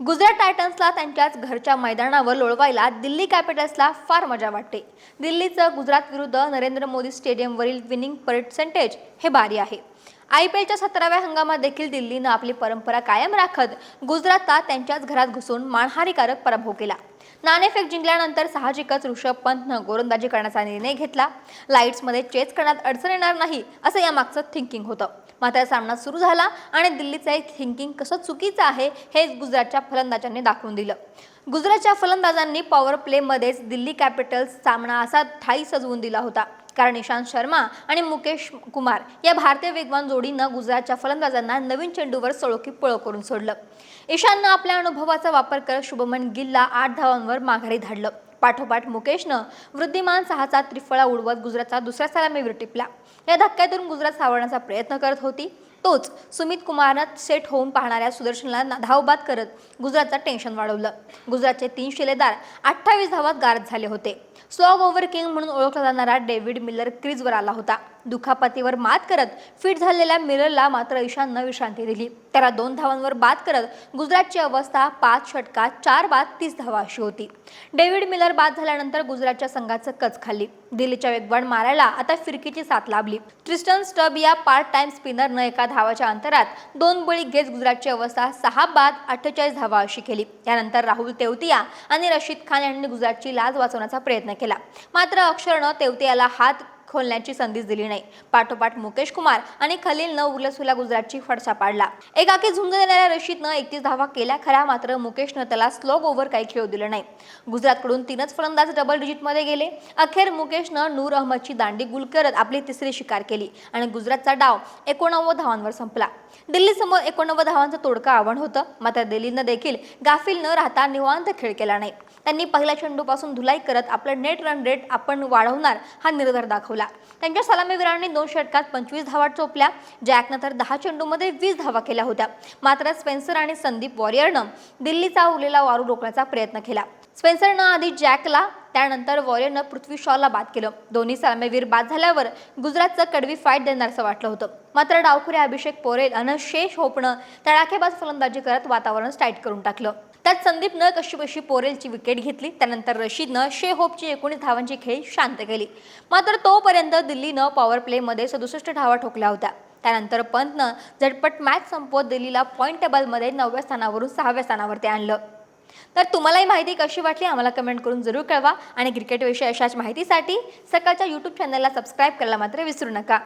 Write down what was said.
गुजरात टायटन्सला त्यांच्याच घरच्या मैदानावर लोळवायला दिल्ली कॅपिटल्सला फार मजा वाटते. दिल्लीचं गुजरात विरुद्ध नरेंद्र मोदी स्टेडियमवरील विनिंग पर्सेंटेज हे भारी आहे. आय पी एलच्या सतराव्या हंगामात देखील दिल्लीनं आपली परंपरा कायम राखत गुजरातला त्यांच्याच घरात घुसून मानहानीकारक पराभव केला. नाणेफेक जिंकल्यानंतर साहजिकच ऋषभ पंतनं गोलंदाजी करण्याचा निर्णय घेतला. लाईट्समध्ये चेस करण्यात अडचण येणार नाही असं यामागचं थिंकिंग होतं. मात्र सामना सुरू झाला आणि दिल्लीचं एक थिंकिंग कसं चुकीचं आहे हे गुजरातच्या फलंदाजांनी दाखवून दिलं. गुजरातच्या फलंदाजांनी पॉवर प्लेमध्येच दिल्ली कॅपिटल्स सामना असा ठाई सजवून दिला होता. कारण इशांत शर्मा आणि मुकेश कुमार या भारतीय वेगवान जोडीनं गुजरातच्या फलंदाजांना नवीन चेंडूवर सळोखी पळ करून सोडलं. ईशाननं आपल्या अनुभवाचा वापर करत शुभमन गिलला आठ धावांवर माघारी धाडलं. पाठोपाठ मुकेशनं वृद्धिमान सहाचा त्रिफळा उडवत गुजरातचा दुसऱ्या सलामीवर टिपला. या धक्क्यातून गुजरात सावरण्याचा प्रयत्न करत होती. तोच सुमित कुमारनं सेट होऊन पाहणाऱ्या सुदर्शनला धावबाद करत गुजरातचं टेन्शन वाढवलं. गुजरातचे तीन शिलेदार अठ्ठावीस धावात गारद झाले होते. स्लॉग ओव्हर किंग म्हणून ओळखला जाणारा डेव्हिड मिलर क्रीजवर आला होता. दुखापतीवर मात करत फिट झालेल्या मिररला मात्र ईशाननं विश्रांती दिली. त्याला दोन धावांवर बाद करत गुजरातची अवस्था पाच षटकात चार बाद तीस धावा अशी होती. डेव्हिड मिलर बाद झाल्यानंतर गुजरातच्या संघाचं कच खाल्ली. दिल्लीच्या वेगवान मारायला आता फिरकीची साथ लाभली. ट्रिस्टन स्टब या पार्ट टाइम स्पिनरनं एका धावाच्या अंतरात दोन बळी घेत गुजरातची अवस्था सहा बाद अठ्ठेचाळीस धावा अशी केली. यानंतर राहुल तेवतिया आणि रशीद खान यांनी गुजरातची लाज वाचवण्याचा प्रयत्न केला. मात्र अक्षरनं तेवतियाला हात खोलण्याची संधीच दिली नाही. पाठोपाठ मुकेश कुमार आणि खलीलनं उरलसुला गुजरातची फडशा पाडला. एकाकी झुंज देणाऱ्या रशीदनं एकतीस धावा केल्या खऱ्या मात्र मुकेशनं त्याला स्लोग ओव्हर काही खेळू दिलं नाही. गुजरातकडून तीनच फलंदाज डबल डिजिटमध्ये गेले. अखेर मुकेशनं नूर अहमदची दांडी गुल करत आपली तिसरी शिकार केली आणि गुजरातचा डाव एकोणनव्वद धावांवर संपला. दिल्लीसमोर एकोणनव्वद धावांचं तोडकं आव्हान होतं मात्र दिल्लीनं देखील गाफील न राहता निवांत खेळ केला नाही. त्यांनी पहिल्या चेंडूपासून धुलाई करत आपलं नेट रन रेट आपण वाढवणार हा निर्धार दाखवला. त्यांच्या सलामीवीरांनी दोन षटकात पंचवीस धावा चोपल्या. जॅकनं तर दहा चेंडूमध्ये वीस धावा केल्या होत्या. मात्र स्पेन्सर आणि संदीप वॉरियरनं दिल्लीचा उरलेला वारू रोखण्याचा प्रयत्न केला. स्पेन्सरनं आधी जॅकला त्यानंतर वॉरियरनं पृथ्वी शॉला बाद केलं. दोन्ही सलामीवीर बाद झाल्यावर गुजरातचं कडवी फाईट देणारचं वाटलं होतं. मात्र डावखुऱ्या अभिषेक पोरेल अन शेष होपणं तडाखेबाज फलंदाजी करत वातावरण टाईट करून टाकलं. त्यात संदीपनं कशी कशी पोरेलची विकेट घेतली त्यानंतर रशीदनं शे होपची एकोणीस धावांची खेळी शांत केली. मात्र तोपर्यंत दिल्लीनं पॉवर प्लेमध्ये सदुसष्ट धावा ठोकल्या होत्या. त्यानंतर पंतनं झटपट मॅच संपवत दिल्लीला पॉईंट टेबलमध्ये नवव्या स्थानावरून सहाव्या स्थानावरती आणलं. तर तुम्हाला ही माहिती कशी वाटली आम्हाला कमेंट करून जरूर कळवा. आणि क्रिकेटविषयी अशाच माहितीसाठी सकाळच्या यूट्यूब चॅनलला सबस्क्राईब करायला मात्र विसरू नका.